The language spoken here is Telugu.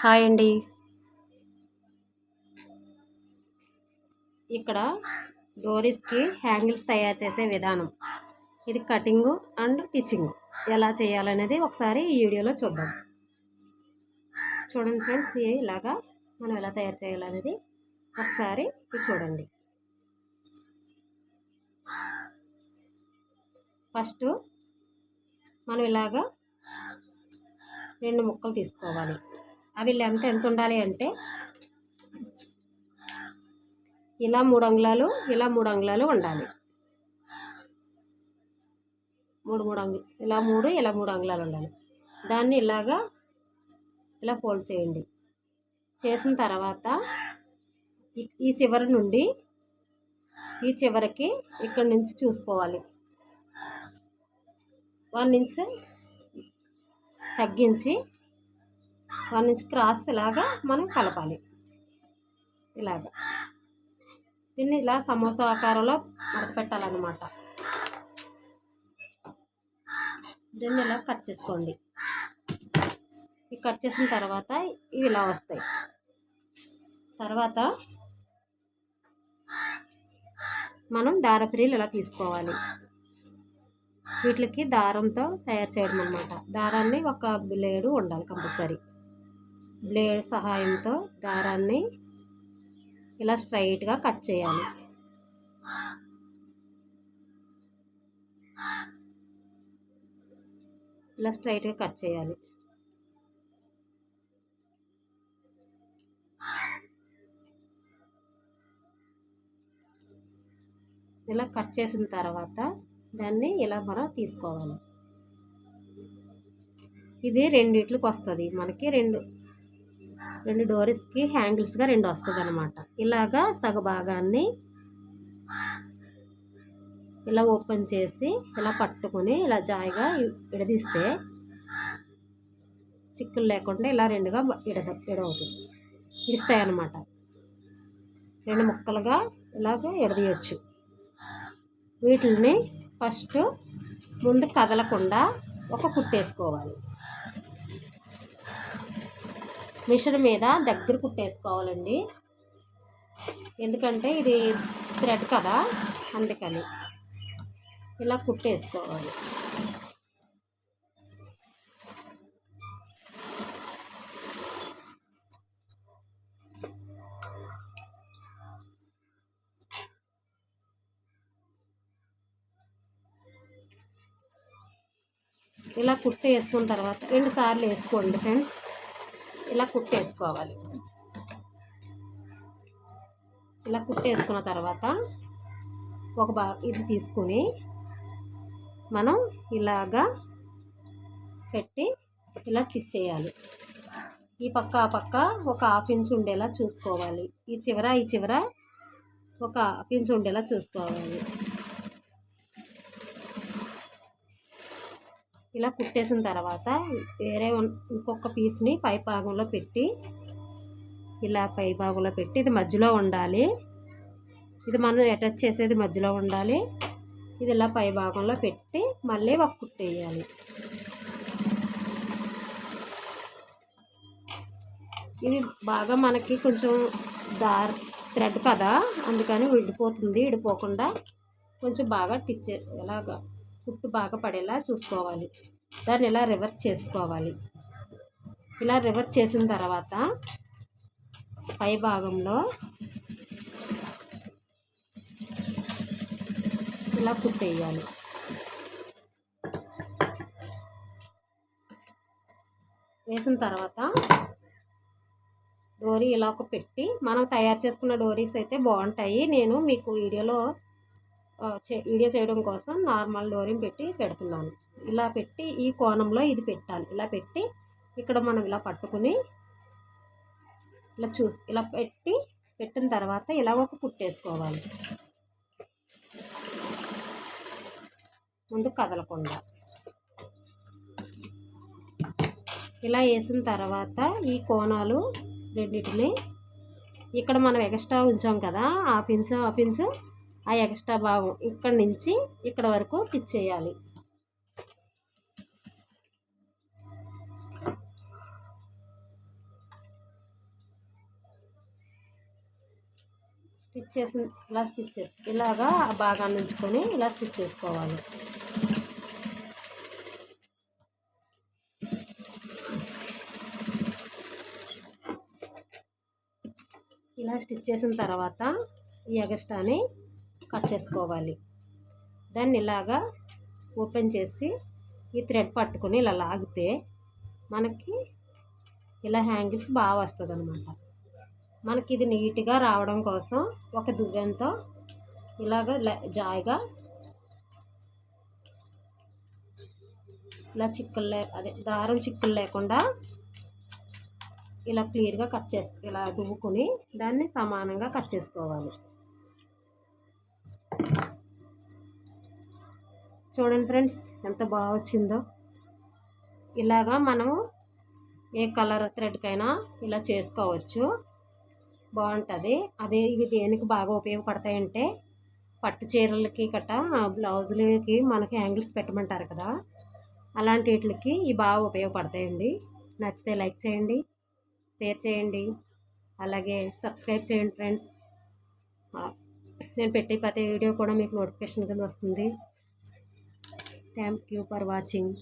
హాయ్ అండి. ఇక్కడ డోరీస్కి హ్యాంగిల్స్ తయారు చేసే విధానం. ఇది కటింగ్ అండ్ టిచ్చింగ్ ఎలా చేయాలనేది ఒకసారి ఈ వీడియోలో చూద్దాం. చూడండి ఫ్రెండ్స్ ఇలాగా మనం ఎలా తయారు చేయాలనేది ఒకసారి చూడండి. ఫస్ట్ మనం ఇలాగా రెండు ముక్కలు తీసుకోవాలి. అవి లెంత్ ఎంత ఉండాలి అంటే ఇలా మూడు అంగుళాలు ఇలా మూడు అంగుళాలు ఉండాలి. మూడు మూడు అంగు ఇలా మూడు ఇలా మూడు అంగుళాలు ఉండాలి. దాన్ని ఇలాగా ఇలా ఫోల్డ్ చేయండి. చేసిన తర్వాత ఈ- ఈ చివరి నుండి ఈ చివరికి ఇక్కడ నుంచి చూసుకోవాలి. వన్ ఇంచ్ తగ్గించి వన్ ఇంచ్ క్రాస్ ఇలాగా మనం కలపాలి. ఇలాగా. దీన్ని ఇలా సమోసా ఆకారంలో మడత పెట్టాలన్నమాట దీన్ని ఇలా కట్ చేసుకోండి. ఈ కట్ చేసిన తర్వాత ఇవి ఇలా వస్తాయి. తర్వాత మనం దారపిరీలు ఇలా తీసుకోవాలి. వీటికి దారంతో తయారు చేయడం అనమాట దారాన్ని ఒక బ్లేడు ఉండాలి కంపల్సరీ. బ్లేడ్ సహాయంతో దారాన్ని ఇలా స్ట్రైట్గా కట్ చేయాలి. ఇలా స్ట్రైట్గా కట్ చేయాలి. ఇలా కట్ చేసిన తర్వాత దాన్ని ఇలా మనం తీసుకోవాలి. ఇది రెండిట్లకి వస్తుంది మనకి రెండు రెండు డోరీస్కి హ్యాంగిల్స్గా రెండు వస్తుంది అనమాట ఇలాగా సగ భాగాన్ని ఇలా ఓపెన్ చేసి ఇలా పట్టుకొని ఇలా జాయిగా విడదీస్తే చిక్కులు లేకుండా ఇలా రెండుగా విడద విడవుతుంది. ఇస్తాయి అన్నమాట రెండు ముక్కలుగా ఇలాగ విడదీయచ్చు. వీటిని ఫస్ట్ ముందు కదలకుండా ఒక కుట్టేసుకోవాలి. మిషన్ మీద దగ్గర కుట్టేసుకోవాలండి. ఎందుకంటే ఇది థ్రెడ్ కదా అందుకని ఇలా కుట్టేసుకోవాలి. ఇలా కుట్టు వేసుకున్న తర్వాత రెండు సార్లు వేసుకోండి ఫ్రెండ్స్. ఇలా కుట్టేసుకోవాలి. ఇలా కుట్టేసుకున్న తర్వాత ఒక బా ఇది తీసుకుని మనం ఇలాగా పెట్టి ఇలా స్టిచ్ చేయాలి. ఈ పక్క ఆ పక్క ఒక హాఫ్ ఇంచ్ ఉండేలా చూసుకోవాలి. ఈ చివర ఈ చివర ఒక హాఫ్ ఇంచ్ ఉండేలా చూసుకోవాలి. ఇలా కుట్టేసిన తర్వాత వేరే ఇంకొక పీస్ని పై భాగంలో పెట్టి ఇలా పై భాగంలో పెట్టి ఇది మధ్యలో ఉండాలి. ఇది మనం అటాచ్ చేసేది మధ్యలో ఉండాలి. ఇది ఇలా పై భాగంలో పెట్టి మళ్ళీ ఒక కుట్టేయాలి ఇది బాగా మనకి కొంచెం దార్ థ్రెడ్ కదా అందుకని విడిపోతుంది విడిపోకుండా కొంచెం బాగా టిచ్ ఎలాగా కుట్టు బాగా పడేలా చూసుకోవాలి. దాన్ని ఇలా రివర్స్ చేసుకోవాలి? ఇలా రివర్స్ చేసిన తర్వాత పై భాగంలో ఇలా కుట్టేయాలి వేసిన తర్వాత డోరీ ఇలా ఒక పెట్టి మనం తయారు చేసుకున్న డోరీస్ అయితే బాగుంటాయి. నేను మీకు వీడియోలో వీడియో చేయడం కోసం నార్మల్ డోరింగ్ పెట్టి పెడుతున్నాను. ఇలా పెట్టి ఈ కోణంలో ఇది పెట్టాలి. ఇలా పెట్టి ఇక్కడ మనం ఇలా పట్టుకుని ఇలా చూ ఇలా పెట్టి పెట్టిన తర్వాత ఇలా ఒక కుట్టేసుకోవాలి ముందు కదలకుండా. ఇలా వేసిన తర్వాత ఈ కోణాలు రెండింటిని ఇక్కడ మనం ఎక్స్ట్రా ఉంచాం కదా హాఫ్ ఇంచు హాఫ్ ఇంచు ఆ ఎక్స్ట్రా భాగం ఇక్కడ నుంచి ఇక్కడ వరకు స్టిచ్ చేయాలి స్టిచ్ చేసిన ఇలా స్టిచ్ చేసి ఇలాగా ఆ భాగాన్ని ఉంచుకొని ఇలా స్టిచ్ చేసుకోవాలి. ఇలా స్టిచ్ చేసిన తర్వాత ఈ ఎగస్టాని కట్ చేసుకోవాలి. దాన్ని ఇలాగా ఓపెన్ చేసి ఈ థ్రెడ్ పట్టుకొని ఇలా లాగితే మనకి ఇలా హ్యాంగిల్స్ బాగా వస్తుంది అనమాట మనకి ఇది నీట్గా రావడం కోసం ఒక దువ్వెంతో ఇలాగ జాయిగా ఇలా చిక్కులు లే అదే దారం చిక్కులు లేకుండా ఇలా క్లియర్గా కట్ చేసు ఇలా దువ్వుకొని దాన్ని సమానంగా కట్ చేసుకోవాలి. చూడండి ఫ్రెండ్స్ ఎంత బాగా వచ్చిందో. ఇలాగా మనము ఏ కలర్ థ్రెడ్కైనా ఇలా చేసుకోవచ్చు. బాగుంటుంది. అదే ఇవి దేనికి బాగా ఉపయోగపడతాయంటే పట్టు చీరలకి గట్ట బ్లౌజులకి మనకి యాంగిల్స్ పెట్టమంటారు కదా. అలాంటి వీటికి ఇవి బాగా ఉపయోగపడతాయండి. నచ్చితే లైక్ చేయండి షేర్ చేయండి అలాగే సబ్స్క్రైబ్ చేయండి ఫ్రెండ్స్. నేను పెట్టే ప్రతి వీడియో కూడా మీకు నోటిఫికేషన్ కింద వస్తుంది. Thank you for watching